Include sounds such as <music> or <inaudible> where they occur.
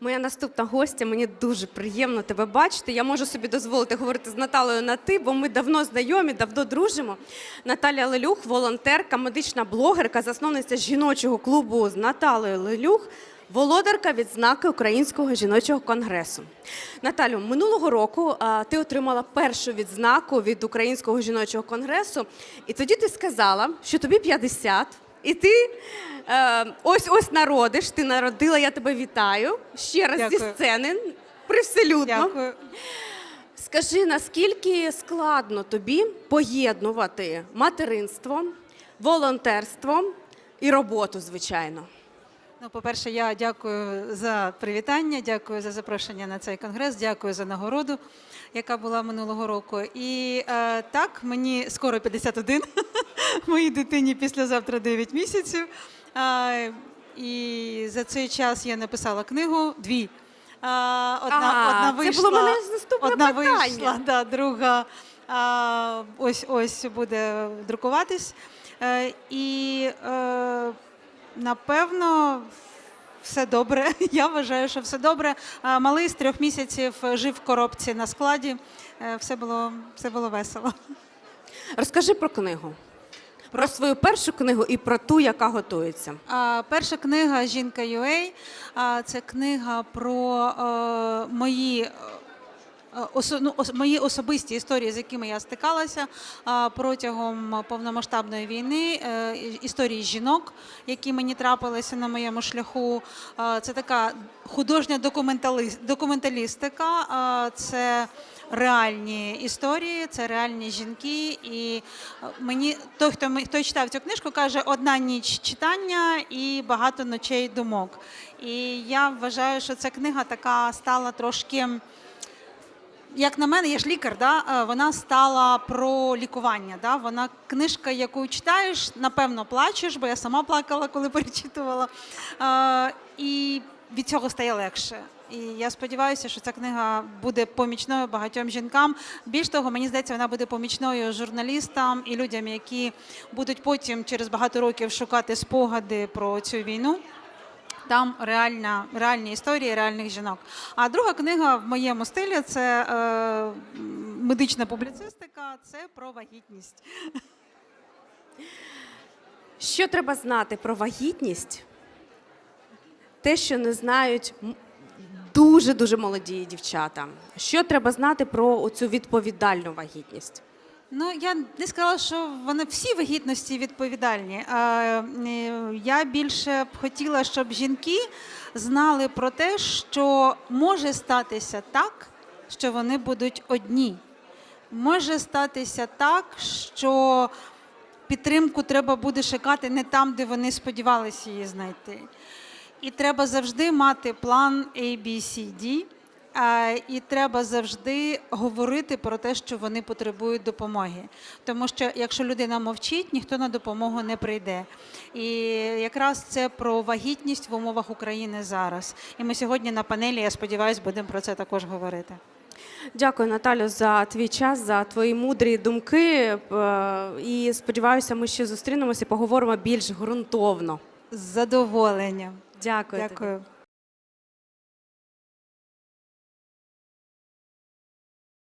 Моя наступна гостя, мені дуже приємно тебе бачити. Я можу собі дозволити говорити з Наталею на ти, бо ми давно знайомі, давно дружимо. Наталя Лелюх, волонтерка, медична блогерка, засновниця жіночого клубу з Наталею Лелюх. Володарка відзнаки Українського жіночого конгресу. Наталю, минулого року а, ти отримала першу відзнаку від Українського жіночого конгресу, і тоді ти сказала, що тобі 50, і ти е, ось ось народиш. Ти народила, я тебе вітаю ще раз зі сцени. Привселюдно. Дякую. Скажи, наскільки складно тобі поєднувати материнство, волонтерство і роботу, звичайно? Ну, по-перше, я дякую за привітання, дякую за запрошення на цей конгрес, дякую за нагороду, яка була минулого року. І е, так, мені скоро 51, моїй дитині післязавтра 9 місяців. І за цей час я написала книгу дві. Одна, Ага, одна це було мене наступне одна питання. вийшла, да, друга а, ось ось буде друкуватись. Е, і е, напевно. Все добре. <laughs> Я вважаю, що все добре. Малий з трьох місяців жив в коробці на складі. Е, Все було, все було весело. Розкажи про книгу. Про свою першу книгу і про ту, яка готується. Перша книга Жінка Юей це книга про е, мої. Е, ну, мої особисті історії, з якими я стикалася протягом повномасштабної війни, е, історії жінок, які мені трапилися на моєму шляху. Це така художня документалістика, це реальні історії, це реальні жінки. І е, мені той, хто хто читав цю книжку, каже: одна ніч читання і багато ночей думок. І я вважаю, що ця книга така стала трошки. Як на мене, я ж лікар, да? е, вона стала про лікування. Да? Вона книжка, яку читаєш, напевно, плачеш, бо я сама плакала, коли <laughs> перечитувала. Е, І від цього стає легше. І я сподіваюся, що ця книга буде помічною багатьом жінкам. Більш того, мені здається, вона буде помічною журналістам і людям, які будуть потім через багато років шукати спогади про цю війну. Там реальна, реальні історії реальних жінок. А друга книга в моєму стилі це е, медична публіцистика, це про вагітність. Що треба знати про вагітність? Те, що не знають дуже-дуже молоді дівчата. Що треба знати про цю відповідальну вагітність? Ну я не сказала, що вони всі вагітності відповідальні. Е, Я більше б хотіла, щоб жінки знали про те, що може статися так, що вони будуть одні. Може статися так, що підтримку треба буде шукати не там, де вони сподівалися її знайти. І треба завжди мати план A, B. І треба завжди говорити про те, що вони потребують допомоги. Тому що якщо людина мовчить, ніхто на допомогу не прийде. І якраз це про вагітність в умовах України зараз. І ми сьогодні на панелі, я сподіваюся, будемо про це також говорити. Дякую, Наталю, за твій час, за твої мудрі думки. Е, І сподіваюся, ми ще зустрінемося і поговоримо більш ґрунтовно. З задоволенням. Дякую. тобі. Дякую.